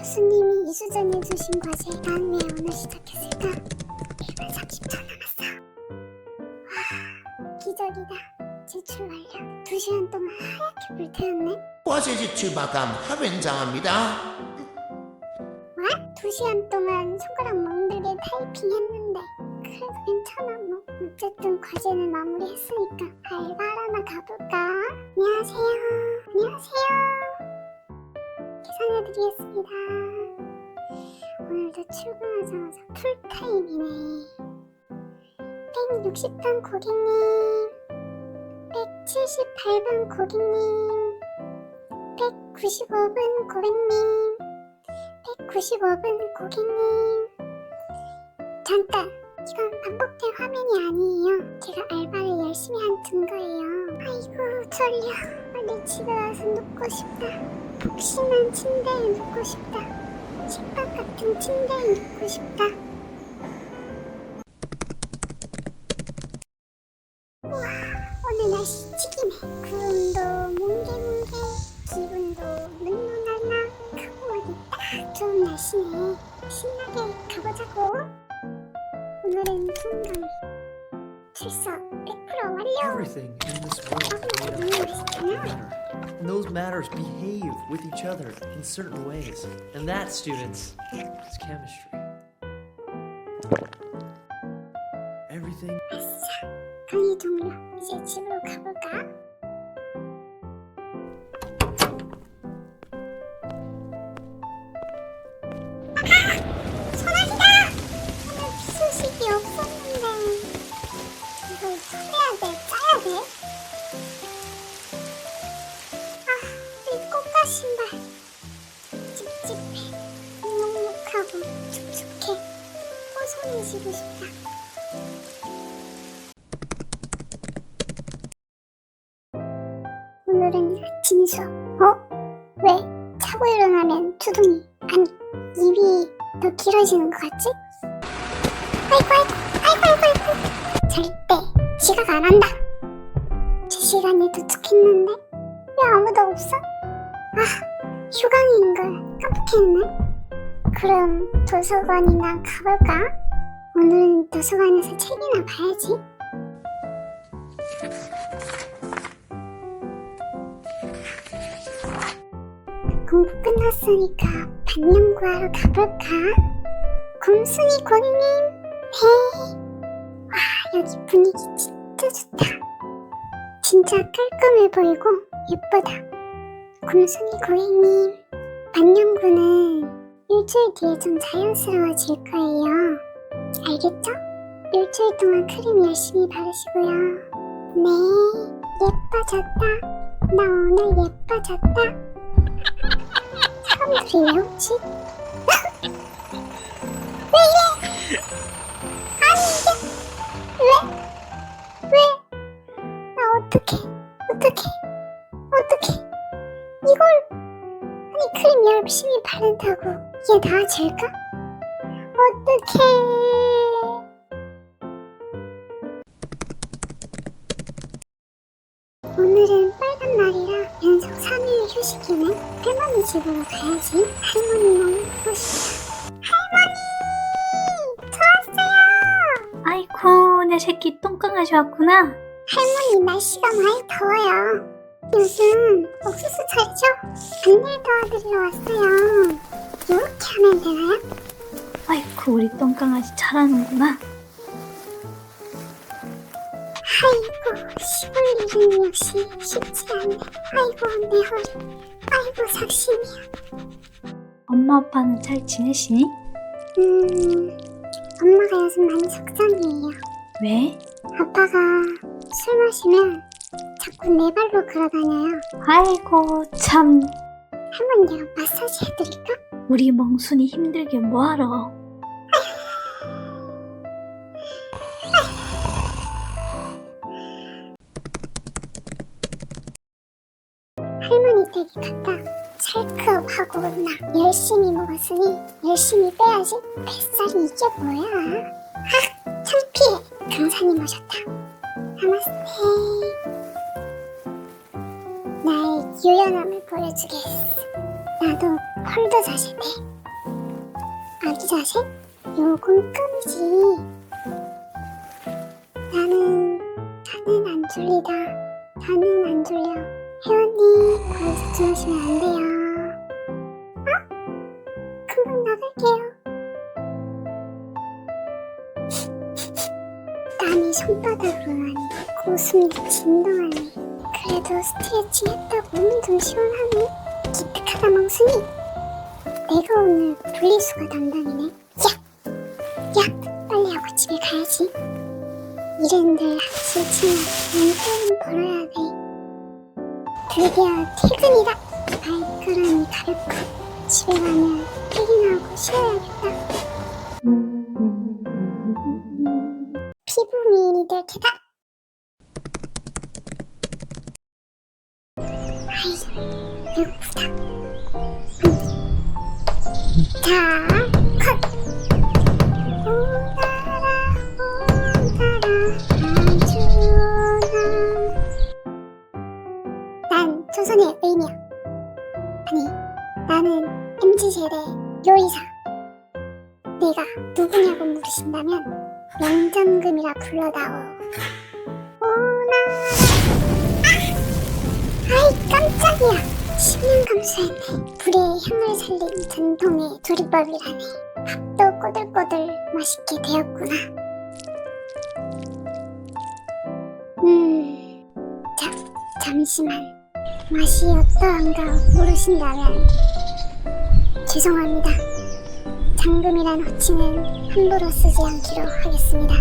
교수님이 이수전에 주신 과제 난 왜 오늘 시작했을까? 1분 30초 남았어. 와, 기적이다. 제출 완료. 2시간 동안 하얗게 불태웠네. 과제 제출 마감 합연장합니다. 와? 2시간 동안 손가락 멍들게 타이핑했는데 그래도 괜찮아 뭐. 어쨌든 과제는 마무리했으니까 알바를 하나 가볼까? 계산해드리겠습니다. 오늘도 출근하자마자 풀타임이네. 160번 고객님. 178번 고객님. 195번 고객님. 195분 고객님 잠깐 이건 반복된 화면이 아니에요 제가 알바를 열심히 한 증거예요 아이고 졸려 빨리 집에 가서 눕고 싶다 푹신한 침대에 눕고 싶다 식빵 같은 침대에 눕고 싶다 우와 오늘 날씨 찌기네 구름도 뭉게뭉게 기분도 눈눈날락 하고 딱 좋은 날씨네. 신나게 가보자고. 오늘은 풍경 출석 100% 완료. Everything in this world 아, made 너무 맛있구나. And those matters behave with each other in certain ways. And that, students, is chemistry. Everything 오늘은 수업. 어? 왜 자고 일어나면 두둥이 아니 입이 더 길어지는 것 같지? 아이고 아이고 아이고 아이고 아이고 절대 지각 안 한다. 제 시간에 도착했는데 왜 아무도 없어? 아 휴강인 걸 깜빡했네. 그럼 도서관이나 가볼까? 오늘은 도서관에서 책이나 봐야지. 공부 끝났으니까 반영구하러 가볼까? 곰순이 고객님, 네. 와, 여기 분위기 진짜 좋다. 진짜 깔끔해 보이고 예쁘다. 곰순이 고객님, 반영구는 일주일 뒤에 좀 자연스러워질 거예요. 알겠죠? 일주일 동안 크림 열심히 바르시고요. 네, 예뻐졌다. 나 오늘 예뻐졌다. 사람들이에요 혹시? 왜 이래? 아니 이게 왜? 왜? 나 어떡해 어떡해 어떡해 이걸 아니 크림 열심히 바른다고 이게 나아질까? 어떡해 오늘은 빨간 날이라 연속 3일 휴식이네. 할머니 집으로 가야지. 할머니 너무 싶다. 할머니! 저 왔어요! 아이고 내 새끼 똥강아지 왔구나 할머니 날씨가 많이 더워요. 요즘 옥수수 차리죠? 안내 도와드리러 왔어요. 이렇게 하면 되나요? 아이고 우리 똥강아지 잘하는구나 아이고 시골 일은 역시 쉽지 않네. 아이고 내 허리. 아이고 삭심이야. 엄마 아빠는 잘 지내시니? 음... 엄마가 요즘 많이 속상해요. 왜? 아빠가 술 마시면 자꾸 내 발로 걸어다녀요. 아이고 참 할머니 내가 마사지 해드릴까? 우리 멍순이 힘들게 뭐하러 댁에 갔다 찰크업하고 나 열심히 먹었으니 열심히 빼야지. 뱃살이 이게 뭐야? 아 창피해. 강사님 오셨다. 나마스테. 나의 유연함을 보여주겠어. 나도 폴더 자세 돼. 아기 자세? 요건 끔이지. 나는 자는 안 졸리다. 자는 안 졸려. 혜원님 거기서 주무시면 안 돼요. 어? 금방 나갈게요. 땀이 손바닥으로 나니 고숨이 진동하네. 그래도 스트레칭 했다고 몸이 좀 시원하네. 기특하다 멍순이. 내가 오늘 분리수거 담당이네. 야! 야! 빨리 하고 집에 가야지. 이른들 하기 싫지만 용돈은 벌어야 돼. 드디어 퇴근이다. 발걸음이 가볍고 집에 가면 퇴근하고 쉬어야겠다. 피부 미인이 될 테다. 물으신다면 명장금이라 불러다오. 오나라. 아! 아이, 깜짝이야. 10년 감수했네. 불의 향을 살린 전통의 조리법이라네. 밥도 꼬들꼬들 맛있게 되었구나. 음, 자, 잠시만. 맛이 어떠한가 모르신다면 죄송합니다. 장금이란 호칭은 함부로 쓰지 않기로 하겠습니다.